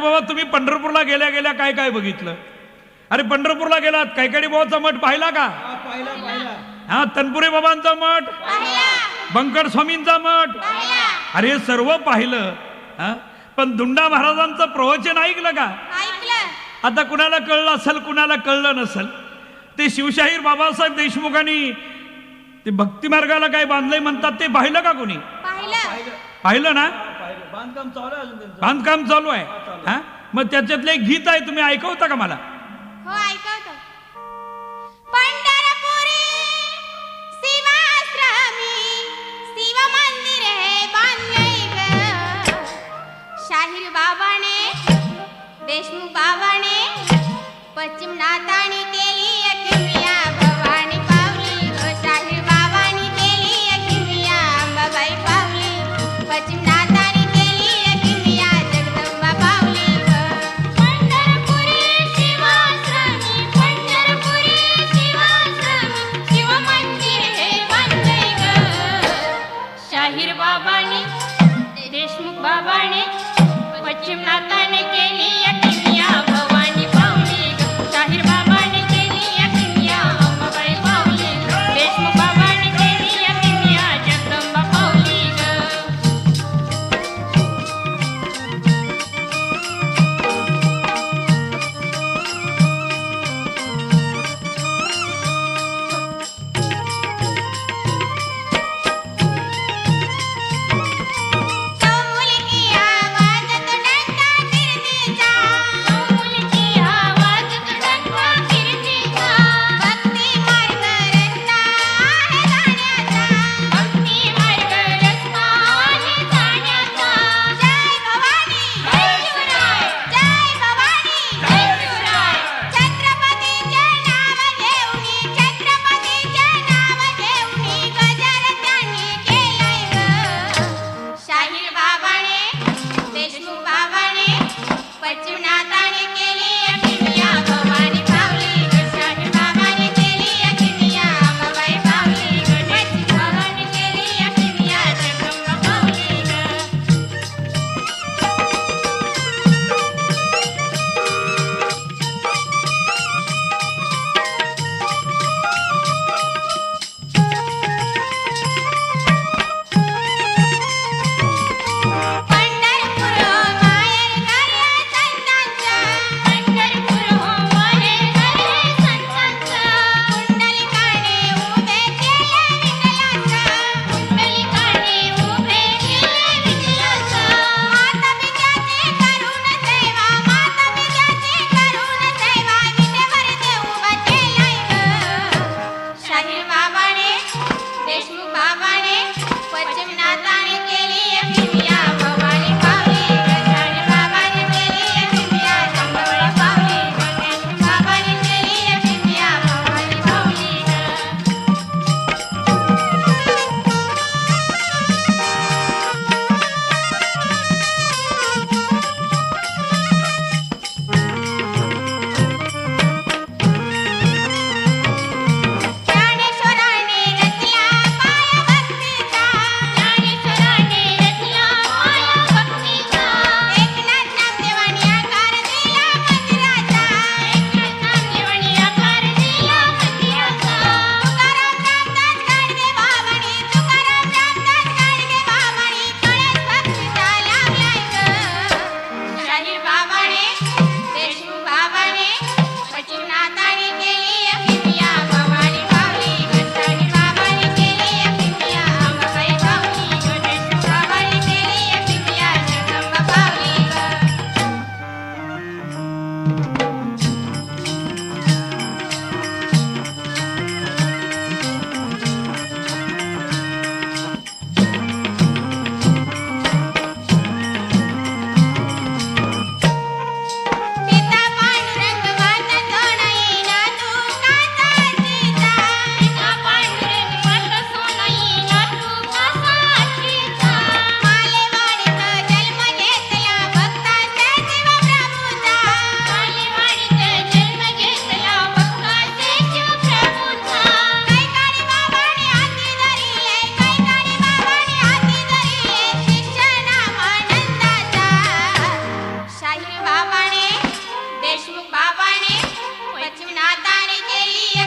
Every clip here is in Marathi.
बाबा तुम्ही पंढरपूरला गेल्या गेल्या काय काय बघितलं? अरे पंढरपूरला गेलात कैकाडी बाबाचा मठ पाहिला का? हा, पाहिला पाहिला. हा तनपुरे बाबांचा मठ? बंकट स्वामींचा मठ? अरे सर्व पाहिलं हा? पण दुंडा महाराजांचं प्रवचन ऐकलं का? ऐकलं. आता कुणाला कळलं असेल कुणाला कळलं नसेल? ते शिवशाहीर बाबासाहेब देशमुखांनी ते भक्ती मार्गाला काय बांधलंय म्हणतात ते पाहिलं का कोणी? पाहिलं ना? बांधकाम चालू आहे अजून त्यांचं. बांधकाम चालू आहे. हा मग त्याच्यातलं एक गीत आहे तुम्ही ऐकवता का मला? हो ऐकवतो. पंढरपुरी शिवाश्रमी शिव मंदिर हे बांधलंय ग शाहीर बाबाने देशमुख बाबाने पश्चिम नाथाने பச்சை நாத்தானே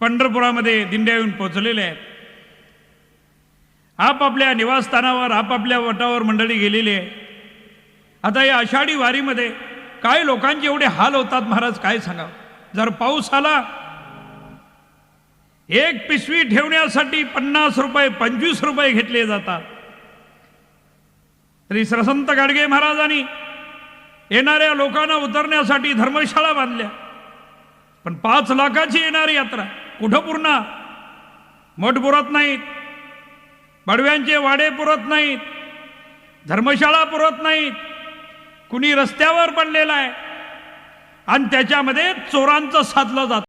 पंढरपुरामध्ये दिंड्या येऊन पोचलेले आहेत. आपापल्या निवासस्थानावर आपापल्या वटावर मंडळी गेलेली आहे. आता या आषाढी वारीमध्ये काय लोकांचे एवढे हाल होतात महाराज काय सांगावं जर पाऊस आला एक पिशवी ठेवण्यासाठी पन्नास रुपये पंचवीस रुपये घेतले जातात. तरी सरसंत गाडगे महाराजांनी येणाऱ्या लोकांना उतरण्यासाठी धर्मशाळा बांधल्या. पण पाच लाखाची येणारी यात्रा. कुठं पुरणार मठ पुरत नाहीत. बडव्यांचे वाडे पुरत नाहीत. धर्मशाळा पुरत नाहीत. कुणी रस्त्यावर पडलेला आहे. आणि त्याच्यामध्ये चोरांचं साधलं जातं.